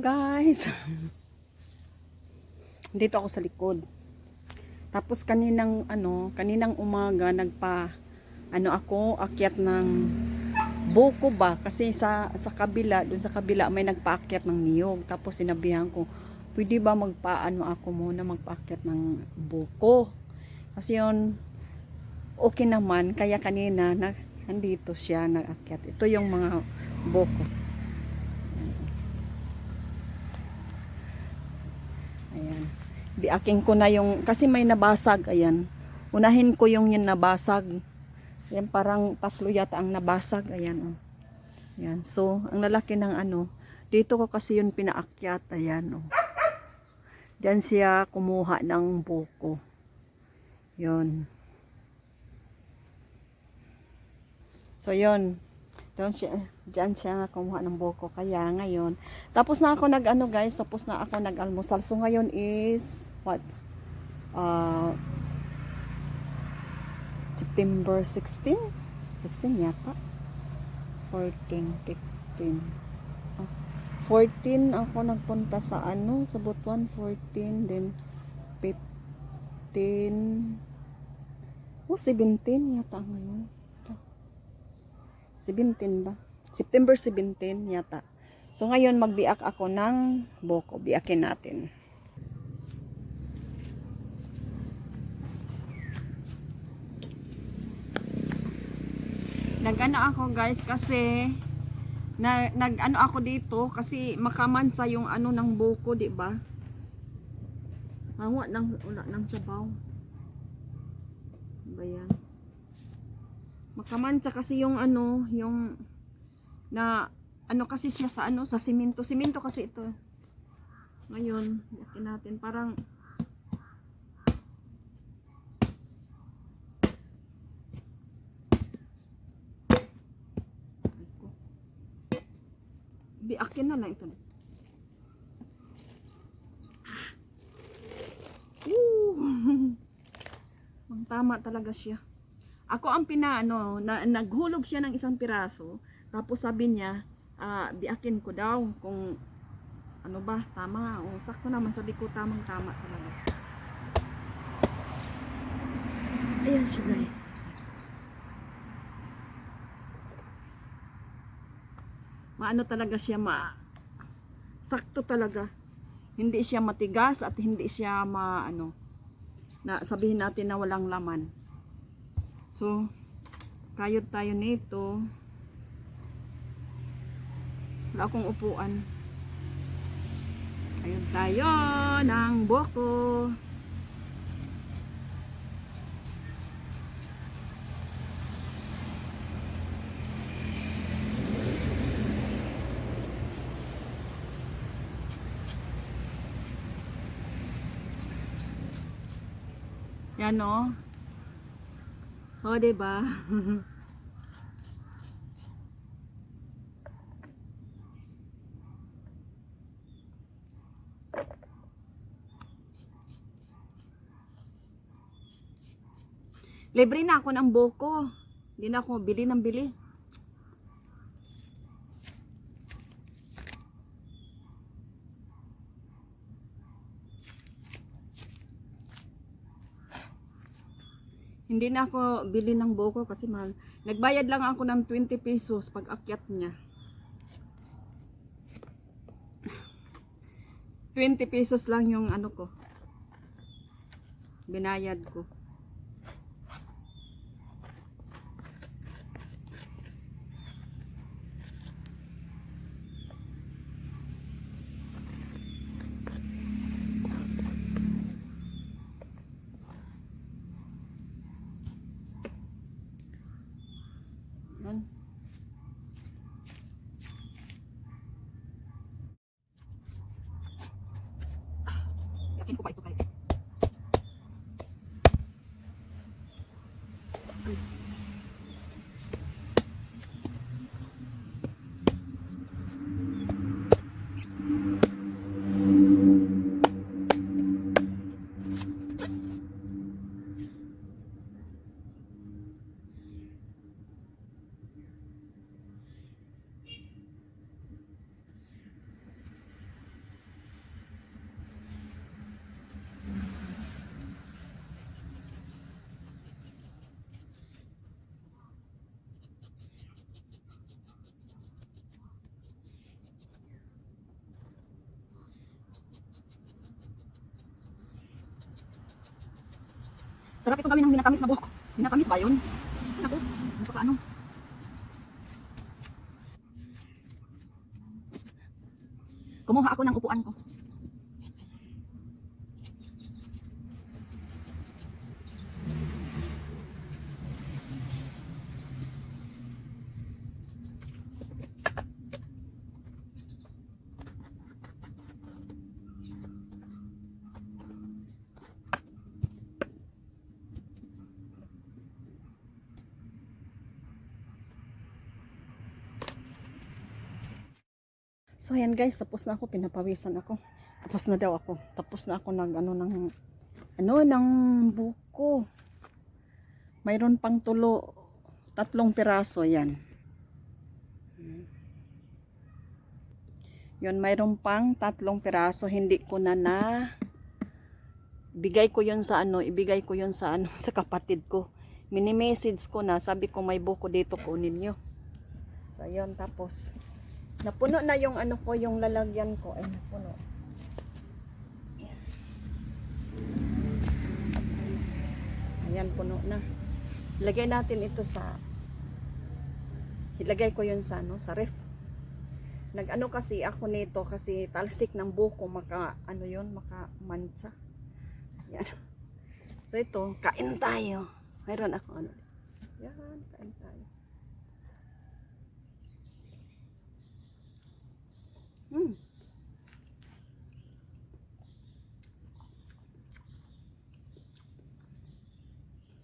guys. Dito ako sa likod. Tapos kaninang ano, kaninang umaga nagpa ano ako akyat ng buko ba kasi sa sa kabila, dun sa kabila may nagpaakyat ng niyog. Tapos sinabihan ko, pwede ba magpaano ako muna magpaakyat ng buko? Kasi yun okay naman kaya kanina na nandito siya nagakyat. Ito yung mga buko. Ayan. Biaking ko na yung, kasi may nabasag, ayan. Unahin ko yung yung nabasag. Ayan, parang tatlo yata ang nabasag, ayan. Oh. Ayan, so, ang lalaki ng ano, dito ko kasi yun pinaakyat, ayan. Oh. Diyan siya kumuha ng buko. Yun. So, yun. Doon siya, dyan siya kumuha ng buko. Kaya ngayon, tapos na ako nag ano guys, tapos na ako nag almusal. So ngayon is, what? Uh, September 16? 16 yata. 14, 15. Ah, 14 ako nagpunta sa ano, sa Butuan, 14, then 15, oh 17 yata ngayon. 17 ba? September 17 yata. So ngayon magbiak ako ng boko. Biakin natin. Nag-ano ako guys kasi na, nag-ano ako dito kasi makamansa yung ano ng buko, di ba? Hawa ng wala ng sabaw. Ba yan? Makamansa kasi yung ano, yung na ano kasi siya sa ano, sa simento. Simento kasi ito. Ngayon, yakin natin parang Biakin na lang ito. Woo! Ang tama talaga siya. Ako ang pinaano, na, naghulog siya ng isang piraso. Tapos sabi niya, ah, biakin ko daw kung ano ba, tama. O, sakto naman. Sabi ko, tamang tama talaga. Ayan siya guys. Maano talaga siya ma sakto talaga. Hindi siya matigas at hindi siya ma ano na sabihin natin na walang laman. So, kayod tayo nito. Wala akong upuan. Kayod tayo ng boko. Yan o. O, diba? Libre na ako ng buko. Hindi na ako bili ng bili. Hindi na ako bili ng buko kasi mahal. Nagbayad lang ako ng 20 pesos pag akyat niya. 20 pesos lang yung ano ko. Binayad ko. Sarap ito gawin ng minatamis na buhok. Minatamis ba yun? Ako, napaka ano. Kumuha ako ng upuan ko. So ayan guys, tapos na ako, pinapawisan ako. Tapos na daw ako. Tapos na ako nag ano ng ano ng buko. Mayroon pang tulo, tatlong piraso yan. Yun, mayroon pang tatlong piraso, hindi ko na na bigay ko yun sa ano, ibigay ko yun sa ano, sa kapatid ko. Mini-message ko na, sabi ko may buko dito kunin nyo. So, yun, tapos Napuno na yung ano ko, yung lalagyan ko. Ay, napuno. Ayan. Puno na. Ilagay natin ito sa ilagay ko yun sa ano, sa ref. Nag-ano kasi ako nito kasi talsik ng buko maka ano yun, maka mancha. Yan. So ito, kain tayo. Mayroon ako ano. Yan, kain tayo.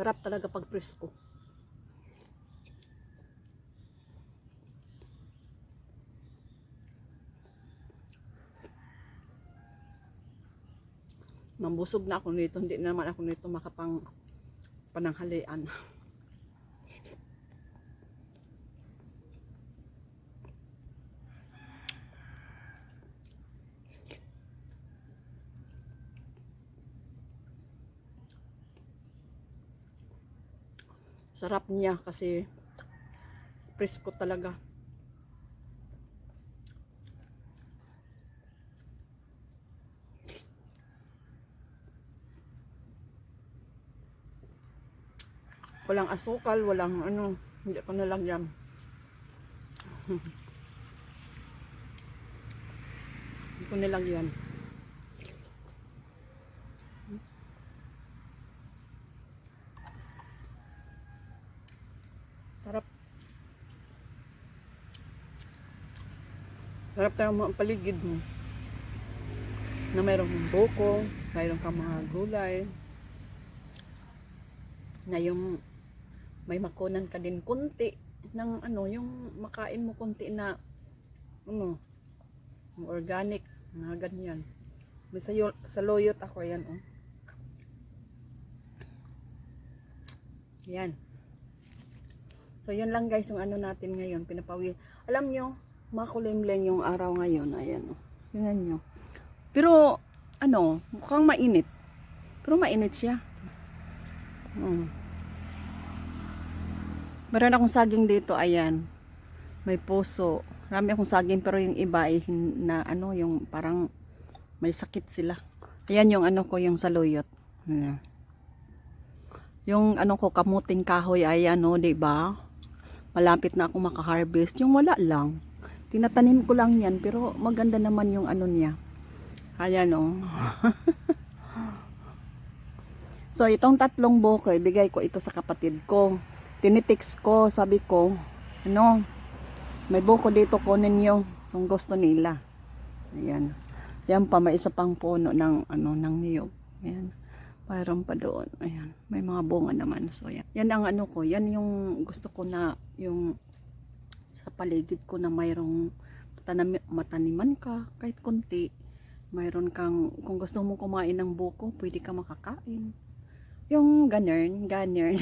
Sarap talaga pag presko. Mambusog na ako nito. Hindi na naman ako nito makapang pananghalian. Sarap niya kasi presko talaga. Walang asukal, walang ano, hindi ko nalagyan. hindi ko nilagyan. Sarap. Tayo mga paligid mo. Na mayroong buko, mayroong kang mga gulay. Na yung may makunan ka din kunti ng ano, yung makain mo kunti na ano, organic, mga ganyan. May sa, sa loyot ako yan, oh. Yan. So, yun lang guys, yung ano natin ngayon, pinapawi. Alam nyo, makulimleng yung araw ngayon. Ayan, oh. Tingnan nyo. Pero, ano, mukhang mainit. Pero mainit siya. Hmm. Meron akong saging dito, ayan. May puso. Marami akong saging, pero yung iba ay na ano, yung parang may sakit sila. Ayan yung ano ko, yung saluyot. Ayan. Yung ano ko, kamuting kahoy ay ano, 'di ba? malapit na ako maka-harvest. Yung wala lang. Tinatanim ko lang yan, pero maganda naman yung ano niya. Ayan o. so, itong tatlong buko, ibigay ko ito sa kapatid ko. Tinitix ko, sabi ko, ano, may buko dito kunin nyo kung gusto nila. Ayan. Yan pa, may isa pang puno ng, ano, ng niyog. Ayan. Mayroon pa doon. Ayan. May mga bunga naman. So, yan. Yan ang ano ko. Yan yung gusto ko na yung sa paligid ko na mayroong matanami, mataniman ka kahit konti. Mayroon kang, kung gusto mo kumain ng buko, pwede ka makakain. Yung ganern, ganern.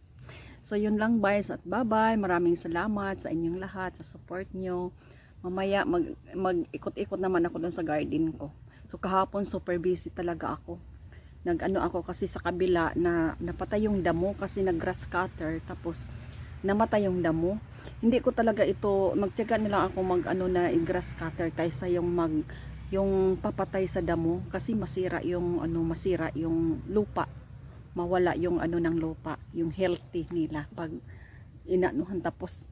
so, yun lang guys at bye-bye. Maraming salamat sa inyong lahat, sa support nyo. Mamaya, mag, mag-ikot-ikot naman ako doon sa garden ko. So, kahapon super busy talaga ako nag-ano ako kasi sa kabila na napatay yung damo kasi nag-grass cutter tapos namatay yung damo. Hindi ko talaga ito magtiyaga na lang ako mag-ano na grass cutter kaysa yung mag yung papatay sa damo kasi masira yung ano masira yung lupa. mawala yung ano ng lupa, yung healthy nila pag inanuhan tapos.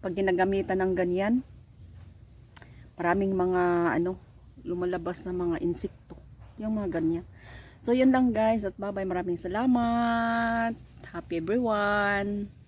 Pag ginagamitan ng ganyan maraming mga ano lumalabas na mga insekto yung mga ganyan. So yun lang guys at bye bye maraming salamat. Happy everyone